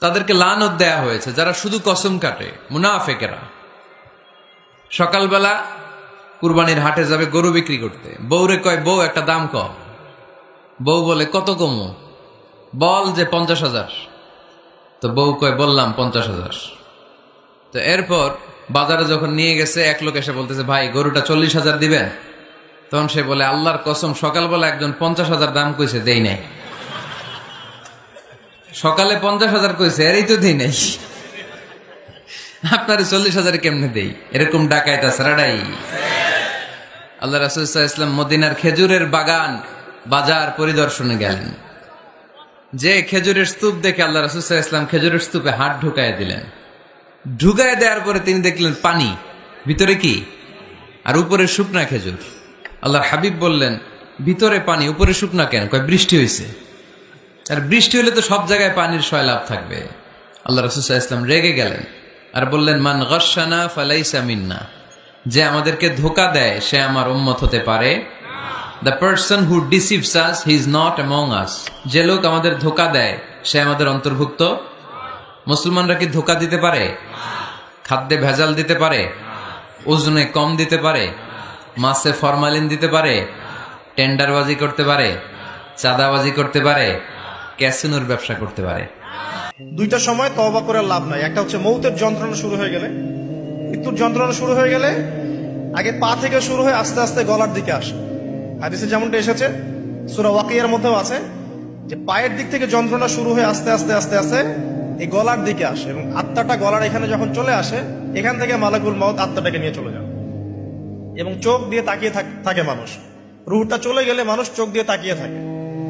তাদেরকে লানত দেয়া হয়েছে, যারা শুধু কসম কাটে, মুনাফেকেরা। সকালবেলা কুরবানির হাটে যাবে গরু বিক্রি করতে। বউরে কয়, বউ, একটা দাম ক বউ বলে, কত কমো? বল যে পঞ্চাশ হাজার। তো বউ কয়, বললাম পঞ্চাশ হাজার। তো এরপর বাজারে যখন নিয়ে গেছে, এক লোক এসে বলতেছে, ভাই, গরুটা চল্লিশ হাজার দিবেন? তখন সে বলে, আল্লাহর কসম, সকালবেলা একজন পঞ্চাশ হাজার দাম কইছে, দেই নাই। সকালে পঞ্চাশ হাজার কইছে, এরই তো দেই নাই আপনার চল্লিশ হাজার কেমনে দেই? এরকম ডাকাইত আছে, রাডাই। আল্লাহ রাসুল ইসলাম মদিনার খেজুরের বাগান বাজার পরিদর্শনে গেলেন। যে খেজুরের স্তূপ দেখে আল্লাহ রাসুল ইসলাম খেজুরের স্তূপে হাত ঢুকায় দিলেন। ঢুকায় দেওয়ার পরে তিনি দেখলেন পানি। ভিতরে কি? আর উপরে শুকনা খেজুর। আল্লাহর হাবিব বললেন, ভিতরে পানি, উপরে শুকনা কেন? কয়, বৃষ্টি হয়েছে আর বৃষ্টি হলে তো সব জায়গায় পানির সয়লাভ থাকবে। আল্লাহ রসুল্লাহ ইসলাম রেগে গেলেন। আর বললেন, মান গসানা ফালাইসা মিন্না। যে আমাদেরকে ধোকা দেয়, সে আমার উম্মত হতে পারে। The person who deceives us he is not among us যে লোক আমাদের ধোকা দেয়, সে আমাদের অন্তর্ভুক্ত। মুসলমানরা কি ধোকা দিতে পারে? খাদ্যে ভেজাল দিতে পারে? ওজনে কম দিতে পারে? মাছে ফরমালিন দিতে পারে? টেন্ডারবাজি করতে পারে? চাঁদাবাজি করতে পারে? ক্যাসিনোর ব্যবসা করতে পারে। দুইটা সময় তওবা করে লাভ নাই। একটা হচ্ছে মৌতের যন্ত্রণা শুরু হয়ে গেলে। মৃত্যুর যন্ত্রণা শুরু হয়ে গেলে আগে পা থেকে শুরু হয়ে আস্তে আস্তে গলার দিকে আসে। হাদিসে যেমনটা এসেছে, সুরা ওয়াকিয়ার মধ্যেও আছে যে পায়ের দিক থেকে যন্ত্রণা শুরু হয়ে আস্তে আস্তে আস্তে আস্তে এই গলার দিকে আসে এবং আত্মাটা গলার এখানে যখন চলে আসে, এখান থেকে মালাকুল মত আত্মাটাকে নিয়ে চলে যায়। এবং চোখ দিয়ে তাকিয়ে থাকে মানুষ। রুহটা চলে গেলে মানুষ চোখ দিয়ে তাকিয়ে থাকে।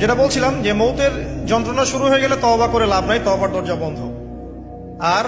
যেটা বলছিলাম যে মৌতের যন্ত্রণা শুরু হয়ে গেলে তবা করে লাভ নাই তবার দরজা বন্ধ। আর